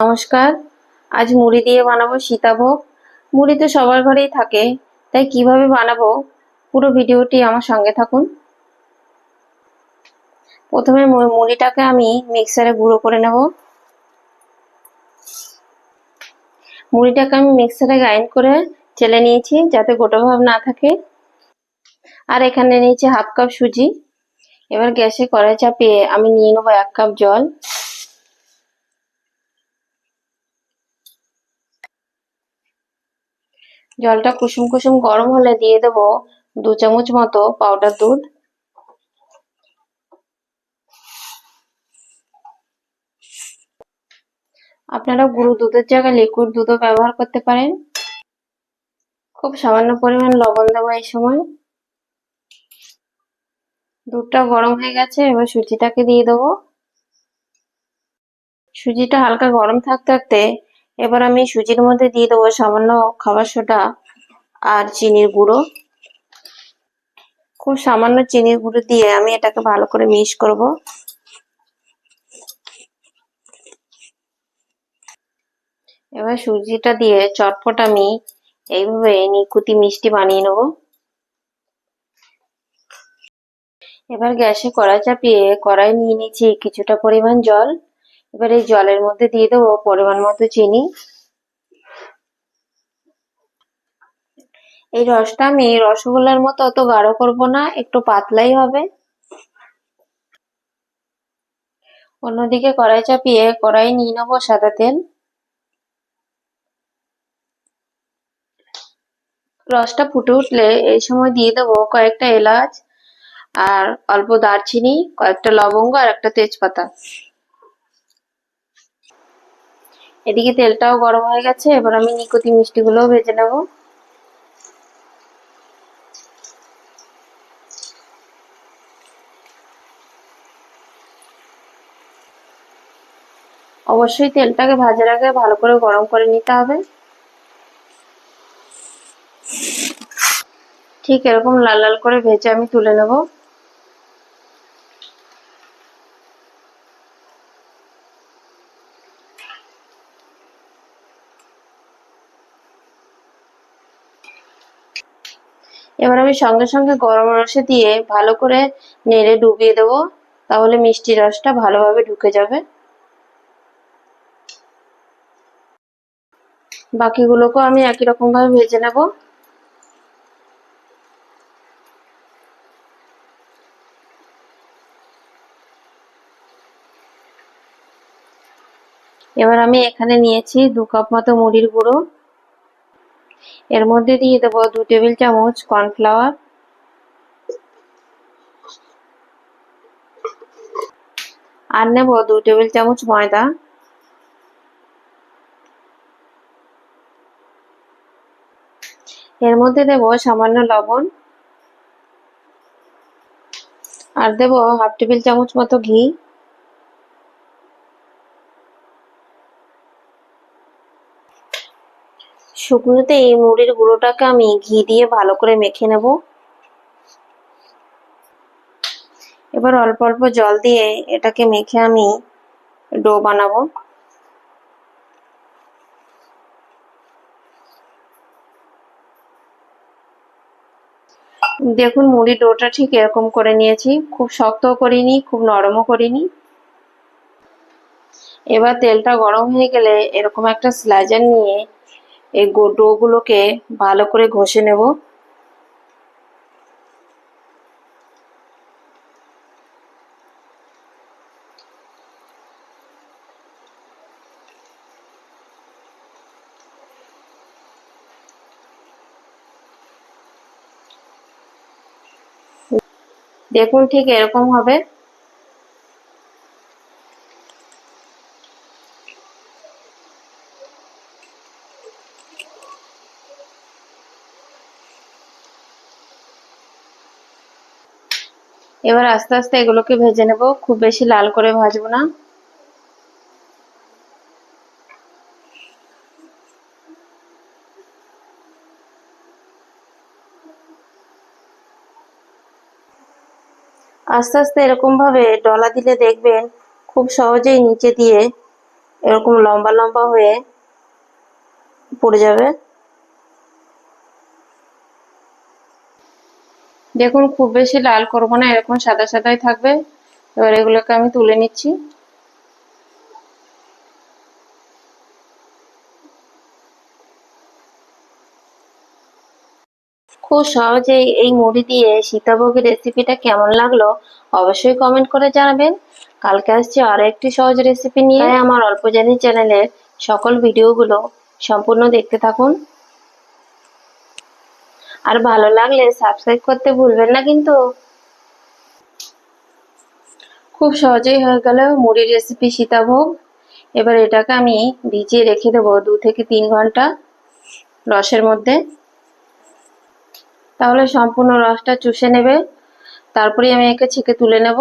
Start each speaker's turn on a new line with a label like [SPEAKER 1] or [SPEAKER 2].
[SPEAKER 1] নমস্কার। আজ মুড়ি দিয়ে বানাবো সীতাভোগ। মুড়ি তো সবার ঘরেই থাকে, তাই কীভাবে বানাবো পুরো ভিডিওটি আমার সঙ্গে থাকুন। প্রথমে মুড়িটাকে আমি মিক্সারে গুঁড়ো করে নেব। মুড়িটাকে আমি মিক্সারে গ্রাইন্ড করে চেলে নিয়েছি যাতে গোটা ভাব না থাকে। আর এখানে নিয়েছি হাফ কাপ সুজি। এবার গ্যাসে কড়াই চাপিয়ে আমি নিয়ে নেব এক কাপ জল। জলটা কুসুম কুসুম গরম হলে দিয়ে দেব দু চামচ মতো পাউডার দুধ। আপনারা গুঁড়ো দুধের জায়গায় লিকুইড দুধও ব্যবহার করতে পারেন। খুব সামান্য পরিমাণ লবণ দেবো এই সময়। দুধটা গরম হয়ে গেছে, এবার সুজিটাকে দিয়ে দেবো। সুজিটা হালকা গরম থাকতে থাকতে এবার আমি সুজির মধ্যে দিয়ে দেবো সামান্য খাবার সোডা আর চিনির গুঁড়ো। খুব সামান্য চিনির গুঁড়ো দিয়ে আমি এটাকে ভালো করে মিক্স করব। এবার সুজিটা দিয়ে চটপট আমি এইভাবে নিকুতি মিষ্টি বানিয়ে নেব। এবার গ্যাসে কড়াই চাপিয়ে কড়াই নিয়ে নিচ্ছি কিছুটা পরিমাণ জল। এবার এই জলের মধ্যে দিয়ে দেবো পরিমাণ মতো চিনি। এই রসটা আমি রসগোল্লার মতো অত গাঢ় করব না, একটু পাতলাই হবে। অন্যদিকে কড়াই চাপিয়ে কড়াই নিয়ে নেব সাদা তেল। রসটা ফুটে উঠলে এই সময় দিয়ে দেবো কয়েকটা এলাচ আর অল্প দারচিনি, কয়েকটা লবঙ্গ আর একটা তেজপাতা। এদিকে তেলটাও গরম হয়ে গেছে, এবার আমি নিকুতি মিষ্টিগুলোও ভেজে নেব। অবশ্যই তেলটাকে ভাজার আগে ভালো করে গরম করে নিতে হবে। ঠিক এরকম লাল লাল করে ভেজে আমি তুলে নেব। এবার আমি সঙ্গে সঙ্গে গরম রসে দিয়ে ভালো করে নেড়ে ডুবিয়ে দেবো, তাহলে মিষ্টি রসটা ভালোভাবে ঢুকে যাবে। বাকিগুলোকেও আমি একই রকম ভাবে ভেজে নেব। এবার আমি এখানে নিয়েছি দু কাপ মতো মুড়ির গুঁড়ো। এর মধ্যে দিয়ে দেবো দু টেবিল চামচ কর্নফ্লাওয়ার। আর নেব দু টেবিল চামচ ময়দা। এর মধ্যে দেব সামান্য লবণ। আর দেব হাফ টেবিল চামচ মতো ঘি। শুকনোতে এই মুড়ির গুঁড়োটাকে আমি ঘি দিয়ে ভালো করে মেখে নেব। এবার অল্প অল্প জল দিয়ে এটাকে মেখে আমি ডো বানাবো। দেখুন মুড়ি ডোটা ঠিক এরকম করে নিয়েছি। খুব শক্তও করিনি, খুব নরমও করিনি। এবার তেলটা গরম হয়ে গেলে এরকম একটা স্লাইজার নিয়ে এই ডোগুলোকে ভালো করে ঘষে নেব। দেখুন ঠিক এরকম হবে। এবার আস্তে আস্তে এগুলোকে ভেজে নেব। খুব বেশি লাল করে ভাজবো না। আস্তে আস্তে এরকম ভাবে ডলা দিলে দেখবেন খুব সহজেই নিচে দিয়ে এরকম লম্বা লম্বা হয়ে পড়ে যাবে। দেখুন, খুব বেশি লাল করব না, এরকম সাদা সাদাই থাকবে। এবার এগুলোকে আমি তুলে নিচ্ছি। খুব সহজেই এই মুড়ি দিয়ে সীতাভোগের রেসিপিটা কেমন লাগল অবশ্যই কমেন্ট করে জানাবেন। কালকে আসছি আরও একটি সহজ রেসিপি নিয়ে। আমার অল্প জানি চ্যানেলের সকল ভিডিওগুলো সম্পূর্ণ দেখতে থাকুন। আর ভালো লাগলে সাবস্ক্রাইব করতে ভুলবেন না কিন্তু। খুব সহজেই হয়ে গেল মুড়ির রেসিপি সীতাভোগ। এবার এটাকে আমি ভিজিয়ে রেখে দেবো দু থেকে তিন ঘণ্টা রসের মধ্যে। তাহলে সম্পূর্ণ রসটা চুষে নেবে। তারপরে আমি একে ছেঁকে তুলে নেব।